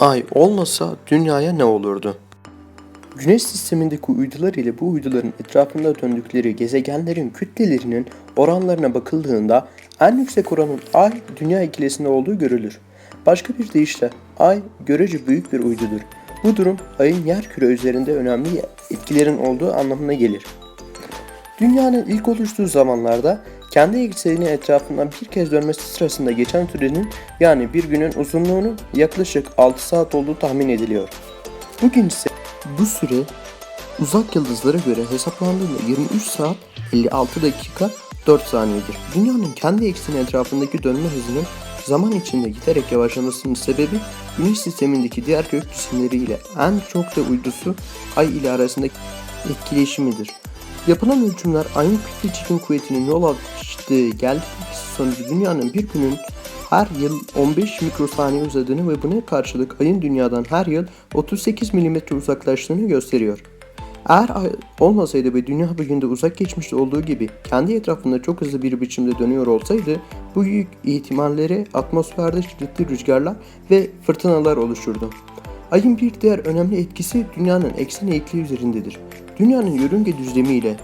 Ay olmasa dünyaya ne olurdu? Güneş sistemindeki uydular ile bu uyduların etrafında döndükleri gezegenlerin kütlelerinin oranlarına bakıldığında en yüksek oranın Ay Dünya ikilisinde olduğu görülür. Başka bir deyişle Ay görece büyük bir uydudur. Bu durum Ay'ın yer küre üzerinde önemli etkilerin olduğu anlamına gelir. Dünyanın ilk oluştuğu zamanlarda kendi ekseni etrafından bir kez dönmesi sırasında geçen sürenin yani bir günün uzunluğunun yaklaşık 6 saat olduğu tahmin ediliyor. Bugün ise bu süre uzak yıldızlara göre hesaplandığında 23 saat 56 dakika 4 saniyedir. Dünyanın kendi ekseni etrafındaki dönme hızının zaman içinde giderek yavaşlamasının sebebi Güneş sistemindeki diğer gök cisimleriyle en çok da uydusu Ay ile arasındaki etkileşimidir. Yapılan ölçümler ayın kütle çekim kuvvetinin yol açtığı geldi etkisi sonucu dünyanın bir günün her yıl 15 mikrosaniye uzadığını ve buna karşılık ayın dünyadan her yıl 38 mm uzaklaştığını gösteriyor. Eğer ay olmasaydı ve dünya bugün de uzak geçmişte olduğu gibi kendi etrafında çok hızlı bir biçimde dönüyor olsaydı bu büyük ihtimallere atmosferde şiddetli rüzgarlar ve fırtınalar oluşurdu. Ayın bir diğer önemli etkisi dünyanın eksen eğikliği üzerindedir. Dünyanın yörünge düzlemi ile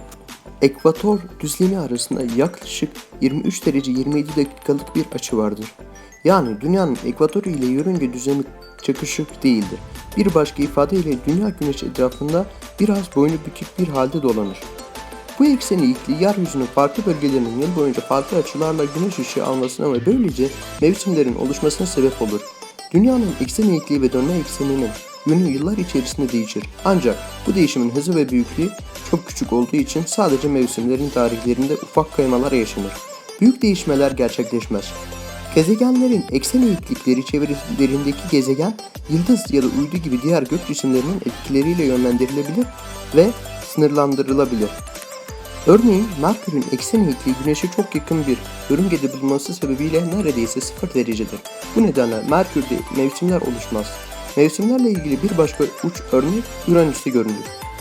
ekvator düzlemi arasında yaklaşık 23 derece 27 dakikalık bir açı vardır. Yani dünyanın ekvatoru ile yörünge düzlemi çakışık değildir. Bir başka ifadeyle dünya güneş etrafında biraz boynu bükük bir halde dolanır. Bu eksen eğikliği yeryüzünün farklı bölgelerinin yıl boyunca farklı açılarla güneş ışığı almasına ve böylece mevsimlerin oluşmasına sebep olur. Dünyanın eksen eğikliği ve dönme ekseninin yönü yıllar içerisinde değişir. Ancak bu değişimin hızı ve büyüklüğü çok küçük olduğu için sadece mevsimlerin tarihlerinde ufak kaymalar yaşanır. Büyük değişmeler gerçekleşmez. Gezegenlerin eksen eğiklikleri çevrelerindeki gezegen, yıldız ya da uydu gibi diğer gök cisimlerinin etkileriyle yönlendirilebilir ve sınırlandırılabilir. Örneğin Merkür'ün eksen eğikliği Güneş'e çok yakın bir yörüngede bulunması sebebiyle neredeyse 0 derecedir. Bu nedenle Merkür'de mevsimler oluşmaz. Mevsimlerle ilgili bir başka uç örnek Uranüs'te görülür.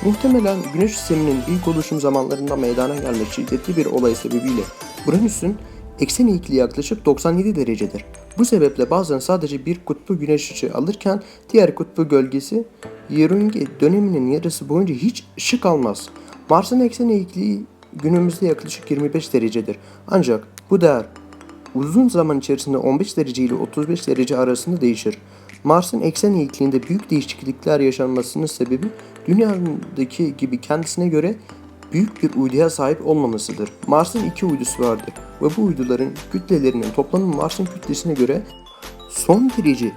Muhtemelen Güneş sisteminin ilk oluşum zamanlarında meydana gelmiş şiddetli bir olay sebebiyle Uranüs'ün eksen eğikliği yaklaşık 97 derecedir. Bu sebeple bazen sadece bir kutbu güneş ışığı alırken diğer kutbu gölgesi yörünge döneminin yarısı boyunca hiç ışık almaz. Mars'ın eksen eğikliği günümüzde yaklaşık 25 derecedir. Ancak bu değer uzun zaman içerisinde 15 derece ile 35 derece arasında değişir. Mars'ın eksen eğikliğinde büyük değişiklikler yaşanmasının sebebi dünyadaki gibi kendisine göre büyük bir uyduya sahip olmamasıdır. Mars'ın iki uydusu vardır ve bu uyduların kütlelerinin toplamı Mars'ın kütlesine göre son derece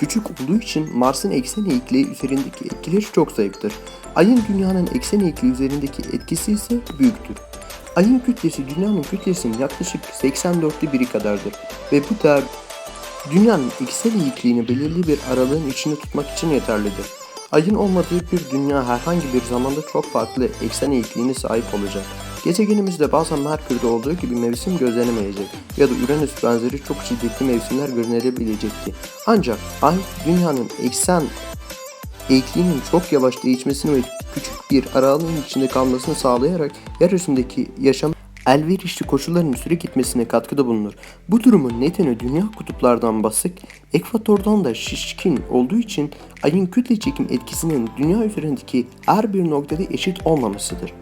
küçük olduğu için Mars'ın eksen eğikliği üzerindeki etkileri çok zayıftır. Ayın dünyanın eksen eğikliği üzerindeki etkisi ise büyüktür. Ayın kütlesi dünyanın kütlesinin yaklaşık 84'te biri kadardır ve bu değer dünyanın eksen eğikliğini belirli bir aralığın içinde tutmak için yeterlidir. Ayın olmadığı bir dünya herhangi bir zamanda çok farklı eksen eğikliğine sahip olacak. Gezegenimizde bazen Merkür'de olduğu gibi mevsim gözlenemeyecek ya da Uranüs benzeri çok şiddetli mevsimler görünebilecekti. Ancak Ay, dünyanın eksen eğikliğinin çok yavaş değişmesini ve küçük bir aralığın içinde kalmasını sağlayarak yeryüzündeki yaşam elverişli koşulların süre gitmesine katkıda bulunur. Bu durumun nedeni dünya kutuplardan basık, ekvatordan da şişkin olduğu için ayın kütle çekim etkisinin dünya üzerindeki her bir noktada eşit olmamasıdır.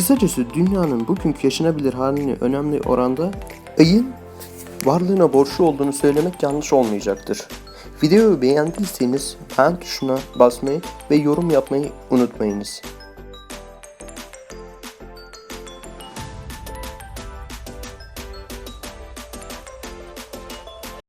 Kısacası dünyanın bugünkü yaşanabilir halini önemli oranda ayın varlığına borçlu olduğunu söylemek yanlış olmayacaktır. Videoyu beğendiyseniz beğen tuşuna basmayı ve yorum yapmayı unutmayınız.